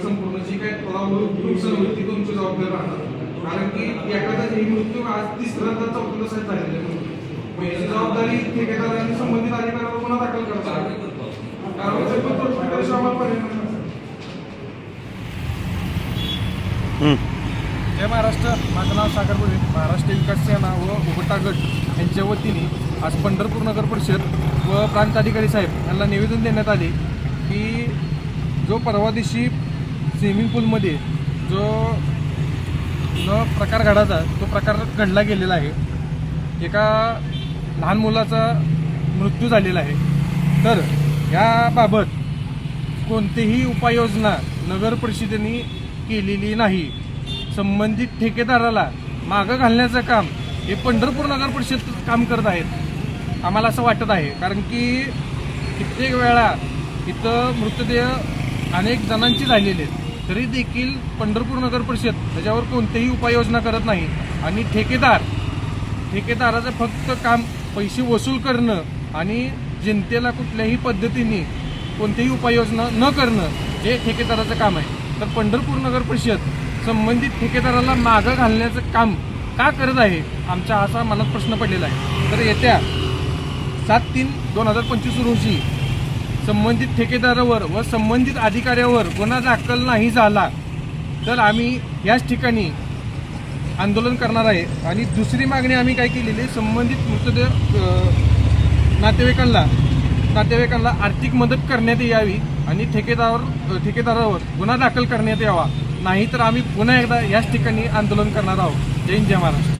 संपूर्ण जी काय होईल तुमची जबाबदारी राहणार कारण की एखादा मृत्यू आज तिसऱ्यांदा चौथ्यांदा साहेब झालेला आहे याची जबाबदारी ठेकेदार संबंधित अधिकाऱ्यावर गुन्हा दाखल करतात कारवाईचा जय महाराष्ट्र माझं नाव सागर बोले. महाराष्ट्र विकास सेना व उभटा गट यांच्या वतीने आज पंढरपूर नगर परिषद व प्रांत अधिकारी साहेब यांना निवेदन देण्यात आले की जो परवा दिवशी स्विमिंग पूलमध्ये जो न प्रकार घडायचा तो प्रकार घडला गेलेला आहे. एका लहान मुलाचा मृत्यू झालेला आहे. तर याबाबत कोणतीही उपाययोजना नगर परिषदेने केलेली नाही. संबंधित ठेकेदाराला मागं घालण्याचं काम हे पंढरपूर नगर परिषद काम करत आहेत. आम्हाला असं वाटत आहे. कारण की कित्येक वेळा इथं मृतदेह अनेक जणांची झालेले आहेत. तरी देखील पंढरपूर नगर परिषद त्याच्यावर कोणतीही उपाययोजना करत नाही. आणि ठेकेदार ठेकेदाराचं फक्त काम पैसे वसूल करणं आणि जनतेला कुठल्याही पद्धतीने कोणतीही उपाययोजना न करणं हे ठेकेदाराचं काम आहे. तर पंढरपूर नगर परिषद संबंधित ठेकेदाराला मागं घालण्याचं काम का करत आहे? आमचा असा मनात प्रश्न पडलेला आहे. तर येत्या सात तीन दोन हजार पंचवीस रोजी संबंधित ठेकेदारावर व संबंधित अधिकाऱ्यावर गुन्हा दाखल नाही झाला तर आम्ही याच ठिकाणी आंदोलन करणार आहे. आणि दुसरी मागणी आम्ही काय केलेली आहे? संबंधित मृतदेह नातेवाईकांना नातेवाईकांना आर्थिक मदत करण्यात यावी आणि ठेकेदार ठेकेदारावर गुन्हा दाखल करण्यात यावा. नाहीतर आम्ही पुन्हा एकदा याच ठिकाणी आंदोलन करणार आहोत. जय हिंद जय महाराष्ट्र.